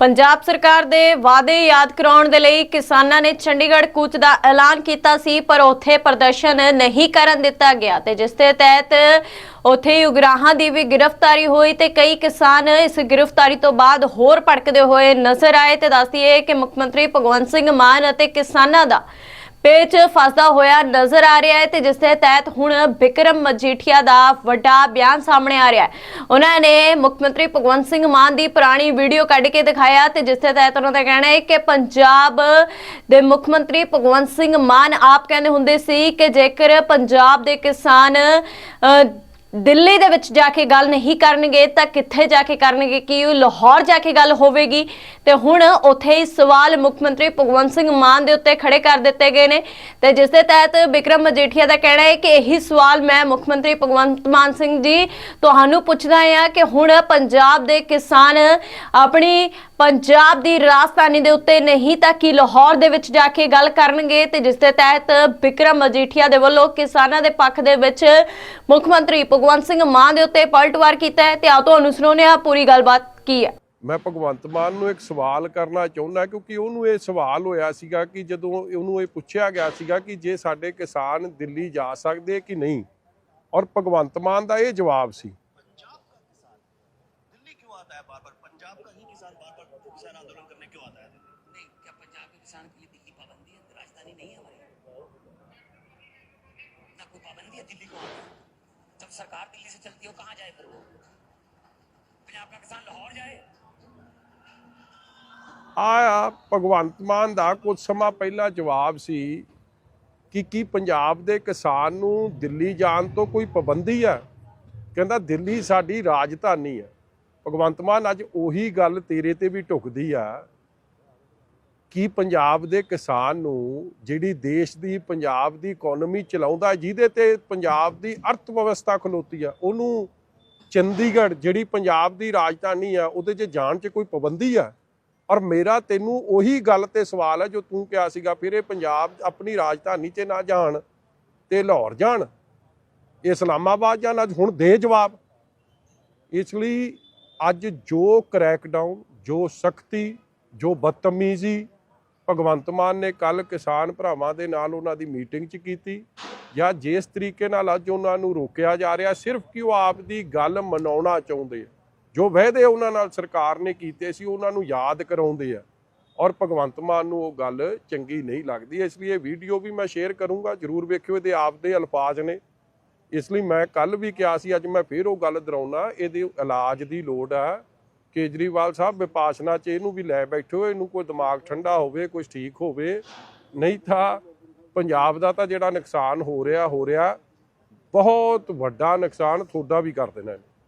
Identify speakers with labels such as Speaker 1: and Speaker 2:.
Speaker 1: ਪੰਜਾਬ ਸਰਕਾਰ ਦੇ ਵਾਅਦੇ ਯਾਦ ਕਰਾਉਣ ਦੇ ਲਈ ਕਿਸਾਨਾਂ ਨੇ ਚੰਡੀਗੜ੍ਹ ਕੂਚ ਦਾ ਐਲਾਨ ਕੀਤਾ ਸੀ, ਪਰ ਉੱਥੇ ਪ੍ਰਦਰਸ਼ਨ ਨਹੀਂ ਕਰਨ ਦਿੱਤਾ ਗਿਆ ਤੇ ਜਿਸ ਦੇ ਤਹਿਤ ਉੱਥੇ ਉਗਰਾਹਾਂ ਦੀ ਵੀ ਗ੍ਰਿਫਤਾਰੀ ਹੋਈ ਤੇ ਕਈ ਕਿਸਾਨ ਇਸ ਗ੍ਰਿਫਤਾਰੀ ਤੋਂ ਬਾਅਦ ਹੋਰ ਭੜਕਦੇ ਹੋਏ ਨਜ਼ਰ ਆਏ ਤੇ ਦੱਸਦੀਏ ਕਿ ਮੁੱਖ ਮੰਤਰੀ ਭਗਵੰਤ ਸਿੰਘ ਮਾਨ ਅਤੇ ਕਿਸਾਨਾਂ ਦਾ ਪੇਚ ਫਸਦਾ ਹੋਇਆ ਨਜ਼ਰ ਆ ਰਿਹਾ ਹੈ ਤੇ ਜਿਸ ਦੇ ਤਹਿਤ ਹੁਣ ਵਿਕਰਮ ਮਜੀਠੀਆ ਦਾ ਵੱਡਾ ਬਿਆਨ ਸਾਹਮਣੇ ਆ ਰਿਹਾ ਹੈ। ਉਹਨਾਂ ਨੇ ਮੁੱਖ ਮੰਤਰੀ ਭਗਵੰਤ ਸਿੰਘ ਮਾਨ ਦੀ ਪੁਰਾਣੀ ਵੀਡੀਓ ਕੱਢ ਕੇ ਦਿਖਾਇਆ ਤੇ ਜਿਸ ਦੇ ਤਹਿਤ ਉਹਨਾਂ ਦਾ ਕਹਿਣਾ ਹੈ ਕਿ ਪੰਜਾਬ ਦੇ ਮੁੱਖ ਮੰਤਰੀ ਭਗਵੰਤ ਸਿੰਘ ਮਾਨ ਆਪ ਕਹਿੰਦੇ ਹੁੰਦੇ ਸੀ ਕਿ ਜੇਕਰ ਪੰਜਾਬ ਦੇ ਕਿਸਾਨ ਦਿੱਲੀ ਦੇ ਵਿੱਚ ਜਾ ਕੇ ਗੱਲ ਨਹੀਂ ਕਰਨਗੇ, ਤਾਂ ਕਿੱਥੇ ਜਾ ਕੇ ਕਰਨਗੇ, ਕਿ ਲਾਹੌਰ ਜਾ ਕੇ ਗੱਲ ਹੋਵੇਗੀ? ਤੇ ਹੁਣ ਉੱਥੇ ਹੀ ਸਵਾਲ ਮੁੱਖ ਮੰਤਰੀ ਭਗਵੰਤ ਸਿੰਘ ਮਾਨ ਦੇ ਉੱਤੇ ਖੜੇ ਕਰ ਦਿੱਤੇ ਗਏ ਨੇ। ਤੇ ਜਿਸ ਦੇ ਤਹਿਤ ਵਿਕਰਮ ਮਜੀਠੀਆ ਦਾ ਕਹਿਣਾ ਹੈ ਕਿ ਇਹੀ ਸਵਾਲ ਮੈਂ ਮੁੱਖ ਮੰਤਰੀ ਭਗਵੰਤ ਮਾਨ ਸਿੰਘ ਜੀ ਤੁਹਾਨੂੰ ਪੁੱਛਦਾ ਹਾਂ ਕਿ ਹੁਣ ਪੰਜਾਬ ਦੇ ਕਿਸਾਨ ਆਪਣੀ ਪੰਜਾਬ ਦੀ ਰਾਜਧਾਨੀ ਦੇ ਉੱਤੇ ਨਹੀਂ ਤਾਂ ਕਿ ਲਾਹੌਰ ਦੇ ਵਿੱਚ ਜਾ ਕੇ ਗੱਲ ਕਰਨਗੇ ਤੇ ਜਿਸ ਦੇ ਤਹਿਤ ਵਿਕਰਮ ਮਜੀਠੀਆ ਦੇ ਵੱਲੋਂ ਕਿਸਾਨਾਂ ਦੇ ਪੱਖ ਦੇ ਵਿੱਚ ਮੁੱਖ ਮੰਤਰੀ ਭਗਵੰਤ ਸਿੰਘ ਮਾਨ ਦੇ ਉੱਤੇ ਪਲਟਵਾਰ ਕੀਤਾ ਹੈ ਤੇ ਆ ਤੁਹਾਨੂੰ ਸੁਣਾਉਂਦੇ ਹਾਂ ਪੂਰੀ ਗੱਲਬਾਤ ਕੀ ਹੈ।
Speaker 2: ਮੈਂ ਭਗਵੰਤ ਮਾਨ ਨੂੰ ਇੱਕ ਸਵਾਲ ਕਰਨਾ ਚਾਹੁੰਦਾ ਕਿਉਂਕਿ ਉਹਨੂੰ ਇਹ ਸਵਾਲ ਹੋਇਆ ਸੀਗਾ ਕਿ ਜਦੋਂ ਉਹਨੂੰ ਇਹ ਪੁੱਛਿਆ ਗਿਆ ਸੀਗਾ ਕਿ ਜੇ ਸਾਡੇ ਕਿਸਾਨ ਦਿੱਲੀ ਜਾ ਸਕਦੇ ਕਿ ਨਹੀਂ। ਔਰ ਭਗਵੰਤ ਮਾਨ ਦਾ ਇਹ ਜਵਾਬ ਸੀ।
Speaker 3: किसान बार बार किसान आंदोलन करने क्यों आता है
Speaker 4: नहीं क्या पंजाब के किसान के लिए दिल्ली पाबंदी है राजधानी नहीं है हमारी ना कोई पाबंदी है दिल्ली को आने की। जब सरकार दिल्ली से चलती है वो कहाँ जाए फिर वो पंजाब का किसान लाहौर जाए
Speaker 2: ਆ ਭਗਵੰਤ ਮਾਨ ਦਾ ਕੁਝ ਸਮਾਂ ਪਹਿਲਾਂ ਜਵਾਬ ਸੀ ਕਿ ਕੀ ਪੰਜਾਬ ਦੇ ਕਿਸਾਨ ਨੂੰ ਦਿੱਲੀ ਜਾਣ ਤੋਂ ਕੋਈ ਪਾਬੰਦੀ ਆ ਕਹਿੰਦਾ ਦਿੱਲੀ ਸਾਡੀ ਰਾਜਧਾਨੀ ਆ ਭਗਵੰਤ ਮਾਨ, ਅੱਜ ਉਹੀ ਗੱਲ ਤੇਰੇ ਤੇ ਵੀ ਢੁਕਦੀ ਆ ਕਿ ਪੰਜਾਬ ਦੇ ਕਿਸਾਨ ਨੂੰ ਜਿਹੜੀ ਦੇਸ਼ ਦੀ ਪੰਜਾਬ ਦੀ ਇਕਨੋਮੀ ਚਲਾਉਂਦਾ, ਜਿਹਦੇ ਤੇ ਪੰਜਾਬ ਦੀ ਅਰਥ ਵਿਵਸਥਾ ਖਲੋਤੀ ਆ, ਉਹਨੂੰ ਚੰਡੀਗੜ੍ਹ ਜਿਹੜੀ ਪੰਜਾਬ ਦੀ ਰਾਜਧਾਨੀ ਆ, ਉਹਦੇ 'ਚ ਜਾਣ 'ਚ ਕੋਈ ਪਾਬੰਦੀ ਆ? ਔਰ ਮੇਰਾ ਤੈਨੂੰ ਉਹੀ ਗੱਲ ਤੇ ਸਵਾਲ ਹੈ ਜੋ ਤੂੰ ਕਿਹਾ ਸੀਗਾ, ਫਿਰ ਇਹ ਪੰਜਾਬ ਆਪਣੀ ਰਾਜਧਾਨੀ 'ਚ ਨਾ ਜਾਣ ਤੇ ਲਾਹੌਰ ਜਾਣ ਇਸਲਾਮਾਬਾਦ ਜਾਣ, ਅੱਜ ਹੁਣ ਦੇ ਜਵਾਬ। ਇਸ ਲਈ ਅੱਜ ਜੋ ਕ੍ਰੈਕਡਾਊਨ, ਜੋ ਸਖਤੀ, ਜੋ ਬਦਤਮੀਜ਼ੀ ਭਗਵੰਤ ਮਾਨ ਨੇ ਕੱਲ ਕਿਸਾਨ ਭਰਾਵਾਂ ਦੇ ਨਾਲ ਉਹਨਾਂ ਦੀ ਮੀਟਿੰਗ 'ਚ ਕੀਤੀ ਜਾਂ ਜਿਸ ਤਰੀਕੇ ਨਾਲ ਅੱਜ ਉਹਨਾਂ ਨੂੰ ਰੋਕਿਆ ਜਾ ਰਿਹਾ, ਸਿਰਫ ਕਿ ਉਹ ਆਪ ਦੀ ਗੱਲ ਮਨਾਉਣਾ ਚਾਹੁੰਦੇ ਆ। ਜੋ ਵਾਅਦੇ ਉਹਨਾਂ ਨਾਲ ਸਰਕਾਰ ਨੇ ਕੀਤੇ ਸੀ, ਉਹਨਾਂ ਨੂੰ ਯਾਦ ਕਰਾਉਂਦੇ ਆ ਔਰ ਭਗਵੰਤ ਮਾਨ ਨੂੰ ਉਹ ਗੱਲ ਚੰਗੀ ਨਹੀਂ ਲੱਗਦੀ, ਇਸ ਲਈ ਇਹ ਵੀਡੀਓ ਵੀ ਮੈਂ ਸ਼ੇਅਰ ਕਰੂੰਗਾ, ਜਰੂਰ ਵੇਖਿਓ, ਇਹਦੇ ਆਪਦੇ ਅਲਫਾਜ਼ ਨੇ। ਇਸ ਲਈ ਮੈਂ ਕੱਲ ਵੀ ਕਿਹਾ ਸੀ, ਅੱਜ ਮੈਂ ਫੇਰ ਉਹ ਗੱਲ ਦਰਾਉਣਾ ਇਹਦੇ ਇਲਾਜ ਦੀ ਲੋੜ ਆ। ਕੇਜਰੀਵਾਲ ਸਾਹਿਬ, ਵਿਪਾਸ਼ਨਾ ਚ ਇਹਨੂੰ ਵੀ ਲੈ ਬੈਠੋ ਇਹਨੂੰ ਕੋਈ ਦਿਮਾਗ ਠੰਡਾ ਹੋਵੇ ਕੁਝ ਠੀਕ ਹੋਵੇ। ਨਹੀਂ ਤਾਂ ਪੰਜਾਬ ਦਾ ਤਾਂ ਜਿਹੜਾ ਨੁਕਸਾਨ ਹੋ ਰਿਹਾ ਹੋ ਰਿਹਾ, ਬਹੁਤ ਵੱਡਾ ਨੁਕਸਾਨ ਤੁਹਾਡਾ ਵੀ ਕਰ ਦੇਣਾ।